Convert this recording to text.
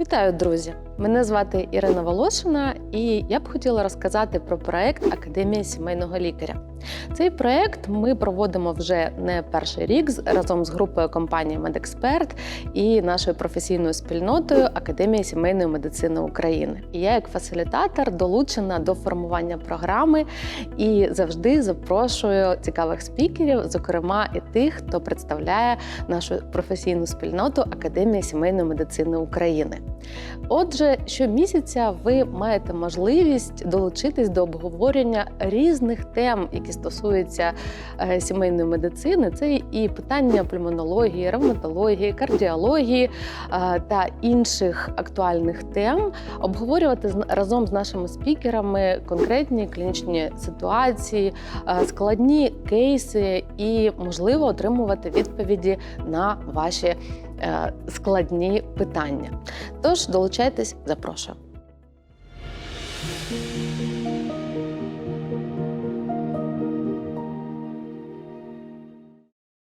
Вітаю, друзі! Мене звати Ірина Волошина, і я б хотіла розказати про проект Академія сімейного лікаря. Цей проект ми проводимо вже не перший рік разом з групою компанії Медексперт і нашою професійною спільнотою Академії сімейної медицини України. І я, як фасилітатор, долучена до формування програми і завжди запрошую цікавих спікерів, зокрема і тих, хто представляє нашу професійну спільноту Академії сімейної медицини України. Отже, щомісяця ви маєте можливість долучитись до обговорення різних тем, які стосуються е, сімейної медицини. Це і питання пульмонології, ревматології, кардіології е, та інших актуальних тем, обговорювати разом з нашими спікерами конкретні клінічні ситуації, е, складні кейси і, можливо, отримувати відповіді на ваші складні питання. Тож долучайтесь, запрошую.